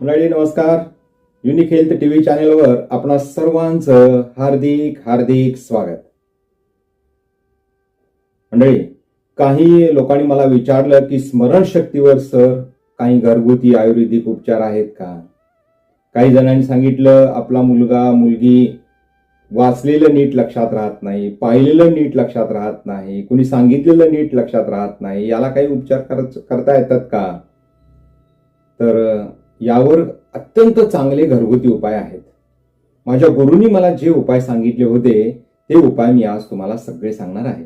मंडळी नमस्कार. Unique health T V चॅनेलवर आपणा सर्वांचं हार्दिक हार्दिक स्वागत. मंडळी काही लोकांनी मला विचारलं की स्मरणशक्तीवर सर काही घरगुती आयुर्वेदिक उपचार आहेत का? काही जणांनी सांगितलं आपला मुलगा मुलगी वाचलेलं नीट लक्षात राहत नाही पाहिलेलं नीट लक्षात राहत नाही कुणी सांगितलेलं नीट लक्षात राहत नाही याला काही उपचार करता येतात का? तर यावर अत्यंत चांगले घरगुती उपाय आहेत. माझ्या गुरुंनी मला जे उपाय सांगितले होते ते उपाय मी आज तुम्हाला सगळे सांगणार आहे.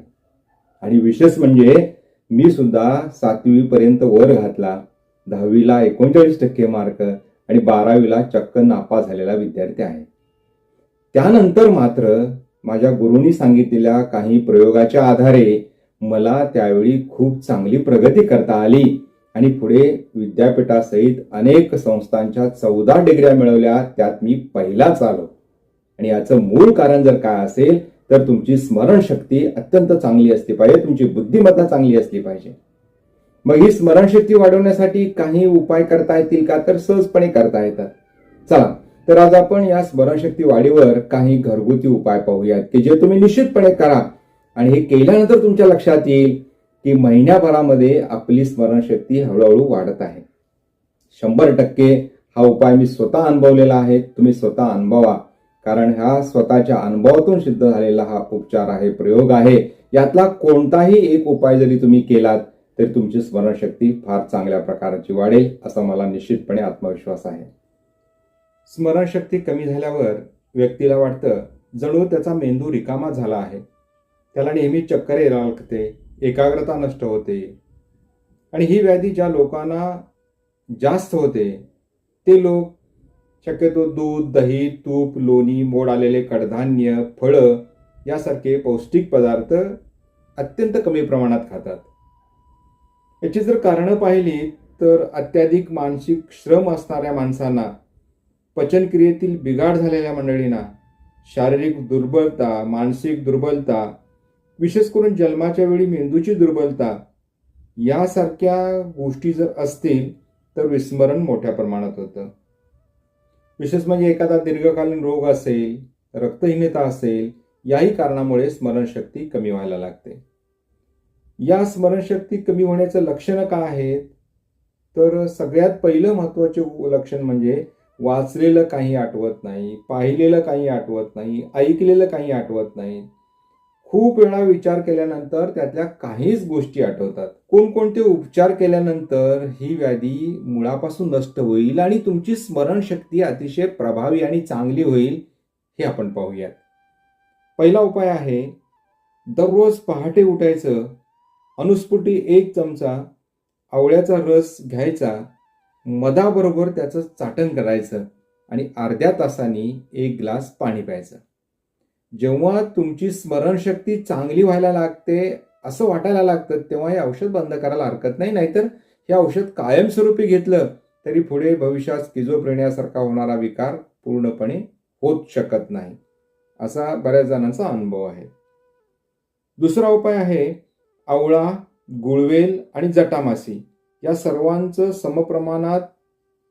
आणि विशेष म्हणजे मी सुद्धा सातवीपर्यंत वर घातला. दहावीला एकोणचाळीस टक्के मार्क आणि बारावीला चक्क नापा झालेला विद्यार्थी आहे. त्यानंतर मात्र माझ्या गुरुंनी सांगितलेल्या काही प्रयोगाच्या आधारे मला त्यावेळी खूप चांगली प्रगती करता आली. आणि पुढे विद्यापीठासहित अनेक संस्थांच्या चौदा डिग्र्या मिळवल्या त्यात मी पहिलाच आलो. आणि याचं मूळ कारण जर काय असेल तर तुमची स्मरणशक्ती अत्यंत चांगली असली पाहिजे तुमची बुद्धिमत्ता चांगली असली पाहिजे. मग ही स्मरणशक्ती वाढवण्यासाठी काही उपाय करता येतील का? तर सहजपणे करता येतात. चला तर आज आपण या स्मरणशक्ती वाढीवर काही घरगुती उपाय पाहूयात की जे तुम्ही निश्चितपणे करा. आणि हे केल्यानंतर तुमच्या लक्षात येईल की महिन्याभरामध्ये आपली स्मरणशक्ती हळूहळू वाढत आहे. शंभर टक्के हा उपाय मी स्वतः अनुभवलेला आहे. तुम्ही स्वतः अनुभवा. कारण हा स्वतःच्या अनुभवातून सिद्ध झालेला हा उपचार आहे प्रयोग आहे. यातला कोणताही एक उपाय जरी तुम्ही केलात तरी तुमची स्मरणशक्ती फार चांगल्या प्रकारची वाढेल असा मला निश्चितपणे आत्मविश्वास आहे. स्मरणशक्ती कमी झाल्यावर व्यक्तीला वाटतं जणू त्याचा मेंदू रिकामा झाला आहे. त्याला नेहमी चक्कर यायला लागते. एकाग्रता नष्ट होते. आणि ही व्याधी ज्या लोकांना जास्त होते ते लोक शक्यतो दूध दही तूप लोणी मोड आलेले कडधान्य फळं यासारखे पौष्टिक पदार्थ अत्यंत कमी प्रमाणात खातात. याची जर कारणं पाहिली तर अत्याधिक मानसिक श्रम असणाऱ्या माणसांना पचनक्रियेतील बिघाड झालेल्या मंडळींना शारीरिक दुर्बलता मानसिक दुर्बलता विशेष करून जन्माच्या वेळी मेंदूची दुर्बलता यासारख्या गोष्टी जर असतील तर विस्मरण मोठ्या प्रमाणात होतं. विशेष म्हणजे एखादा दीर्घकालीन रोग असेल रक्तहीनता असेल याही कारणामुळे स्मरणशक्ती कमी व्हायला लागते. या स्मरणशक्ती कमी होण्याचं लक्षणं काय आहेत? तर सगळ्यात पहिलं महत्त्वाचे लक्षण म्हणजे वाचलेलं काही आठवत नाही पाहिलेलं काही आठवत नाही ऐकलेलं काही आठवत नाही खूप वेळा विचार केल्यानंतर त्यातल्या काहीच गोष्टी आठवतात. कोणकोणते उपचार केल्यानंतर ही व्याधी मुळापासून नष्ट होईल आणि तुमची स्मरणशक्ती अतिशय प्रभावी आणि चांगली होईल हे आपण पाहूयात. पहिला उपाय आहे दररोज पहाटे उठायचं अनुस्फुटी एक चमचा आवळ्याचा रस घ्यायचा मधाबरोबर त्याचं चाटण करायचं आणि अर्ध्या तासाने एक ग्लास पाणी प्यायचं. जेव्हा तुमची स्मरणशक्ती चांगली व्हायला लागते असं वाटायला लागतं तेव्हा हे औषध बंद करायला हरकत नाही. नाहीतर हे औषध कायमस्वरूपी घेतलं तरी पुढे भविष्यात स्किझोप्रेनियासारखा होणारा विकार पूर्णपणे होत शकत नाही. असा बऱ्याच जणांचा अनुभव आहे. दुसरा उपाय आहे आवळा गुळवेल आणि जटामासी. या सर्वांचं समप्रमाणात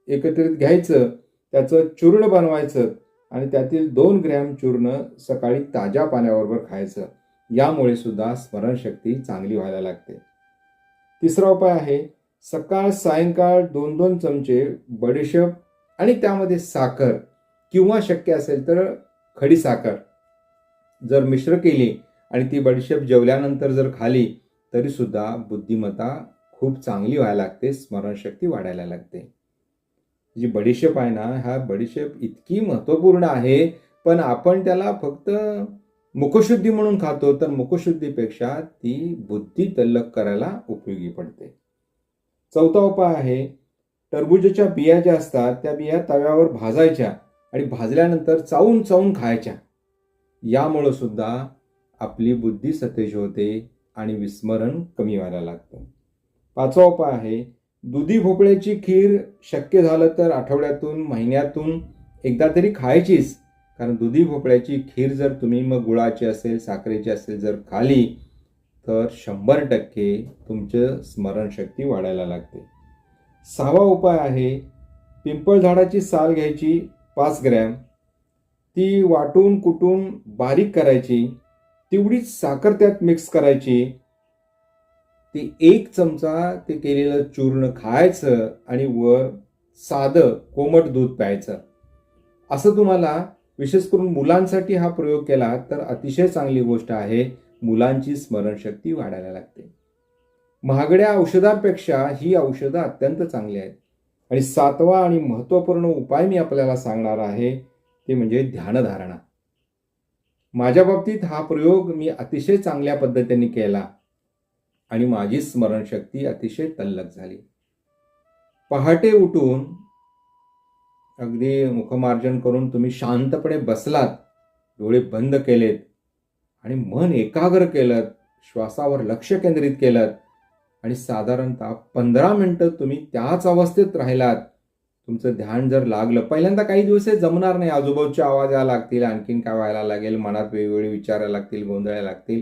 एकत्रित घ्यायचं त्याचं चूर्ण बनवायचं आणि त्यातील दोन ग्रॅम चूर्ण सकाळी ताज्या पाण्याबरोबर खायचं. यामुळे सुद्धा स्मरणशक्ती चांगली व्हायला लागते. तिसरा उपाय आहे सकाळ सायंकाळ दोन दोन चमचे बडीशेप आणि त्यामध्ये साखर किंवा शक्य असेल तर खडी साखर. जर मिश्र केली आणि ती बडीशेप जेवल्यानंतर जर खाली तरीसुद्धा बुद्धिमत्ता खूप चांगली व्हायला लागते स्मरणशक्ती वाढायला लागते. जी बडीशेप आहे ना हा बडीशेप इतकी महत्त्वपूर्ण आहे पण आपण त्याला फक्त मुखशुद्धी म्हणून खातो तर मुखशुद्धीपेक्षा ती बुद्धी तल्लक करायला उपयोगी पडते. चौथा उपाय आहे टरबुजाच्या बिया ज्या असतात त्या बिया तव्यावर भाजायच्या आणि भाजल्यानंतर चावून चावून खायच्या. यामुळं सुद्धा आपली बुद्धी सतेज होते आणि विस्मरण कमी व्हायला लागतं. पाचवा उपाय आहे दुधी भोपळ्याची खीर शक्य झालं तर आठवड्यातून महिन्यातून एकदा तरी खायचीच. कारण दुधी भोपळ्याची खीर जर तुम्ही मग गुळाची असेल साखरेची असेल जर खाली तर शंभर टक्के तुमचं स्मरणशक्ती वाढायला लागते. सहावा उपाय आहे पिंपळ झाडाची साल घ्यायची पाच ग्रॅम. ती वाटून कुटून बारीक करायची. तेवढीच साखर त्यात मिक्स करायची. ते एक चमचा ते केलेलं चूर्ण खायचं आणि वर साधं कोमट दूध प्यायचं. असं तुम्हाला विशेष करून मुलांसाठी हा प्रयोग केला तर अतिशय चांगली गोष्ट आहे. मुलांची स्मरणशक्ती वाढायला लागते. महागड्या औषधांपेक्षा ही औषधं अत्यंत चांगली आहेत. आणि सातवा आणि महत्त्वपूर्ण उपाय मी आपल्याला सांगणार आहे ते म्हणजे ध्यानधारणा. माझ्या बाबतीत हा प्रयोग मी अतिशय चांगल्या पद्धतीने केला. आणि माझी स्मरणशक्ती अतिशय तल्लक झाली. पहाटे उठून अगदी मुखमार्जन करून तुम्ही शांतपणे बसलात डोळे बंद केलेत आणि मन एकाग्र केलं श्वासावर लक्ष केंद्रित केलं आणि साधारणतः पंधरा मिनटं तुम्ही त्याच अवस्थेत राहिलात. तुमचं ध्यान जर लागलं पहिल्यांदा काही दिवस हे जमणार नाही. आजूबाजूचे आवाज यायला लागतील आणखीन काय व्हायला लागेल मनात वेगवेगळे विचारायला लागतील गोंधळायला लागतील.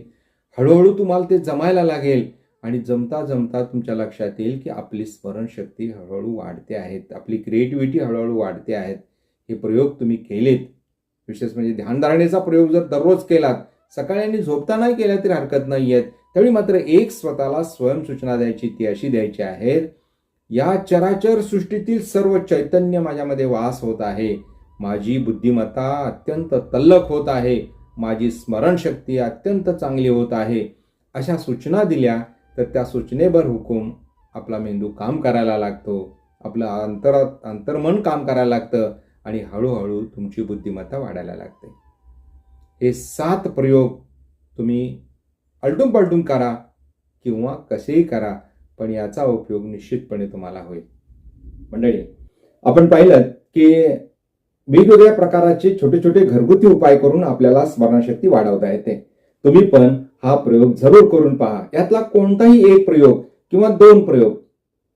हळूहळू तुम्हाला ते जमायला लागेल. आणि जमता जमता तुमच्या लक्षात येईल की आपली स्मरणशक्ती हळूहळू वाढते आहेत. आपली क्रिएटिव्हिटी हळूहळू वाढते आहेत. हे प्रयोग तुम्ही केलेत. विशेष म्हणजे ध्यानधारणेचा प्रयोग जर दररोज केलात सकाळी आणि झोपतानाही केला तरी हरकत नाही आहेत. त्यावेळी मात्र एक स्वतःला स्वयंसूचना द्यायची ती अशी द्यायची आहे या चराचर सृष्टीतील सर्व चैतन्य माझ्यामध्ये वास होत आहे. माझी बुद्धिमत्ता अत्यंत तल्लक होत आहे. माझी स्मरणशक्ती अत्यंत चांगली होत आहे. अशा सूचना दिल्या तर त्या सूचनेभर हुकूम आपला मेंदू काम करायला लागतो. आपलं अंतरात अंतर्मन काम करायला लागतं आणि हळूहळू तुमची बुद्धिमत्ता वाढायला लागते. हे सात प्रयोग तुम्ही आलटून पलटून करा किंवा कसेही करा पण याचा उपयोग निश्चितपणे तुम्हाला होईल. मंडळी आपण पाहिलं की वेगवेगळ्या प्रकाराचे छोटे छोटे घरगुती उपाय करून आपल्याला स्मरणशक्ती वाढवता येते. तुम्ही पण हा प्रयोग जरूर करून पहा. यातला कोणताही एक प्रयोग किंवा दोन प्रयोग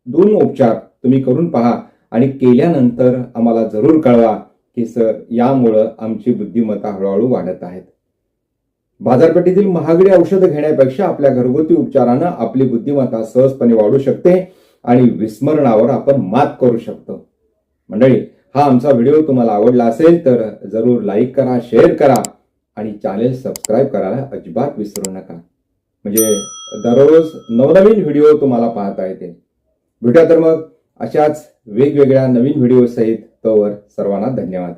दोन उपचार तुम्ही करून पहा आणि केल्यानंतर आम्हाला जरूर कळवा की सर यामुळं आमची बुद्धिमत्ता हळूहळू वाढत आहेत. बाजारपेठेतील महागडी औषधं घेण्यापेक्षा आपल्या घरगुती उपचारानं आपली बुद्धिमत्ता सहजपणे वाढू शकते आणि विस्मरणावर आपण मात करू शकतो. मंडळी हा आमचा व्हिडिओ तुम्हाला आवडला असेल तर जरूर लाईक करा शेअर करा. आणि चॅनेल सबस्क्राईब करायला अजिबात विसरू नका. म्हणजे दररोज नवनवीन व्हिडिओ तुम्हाला पाहता येतील. भेटूया तर मग अशाच वेगवेगळ्या नवीन व्हिडिओ सहित तोवर सर्वांना धन्यवाद.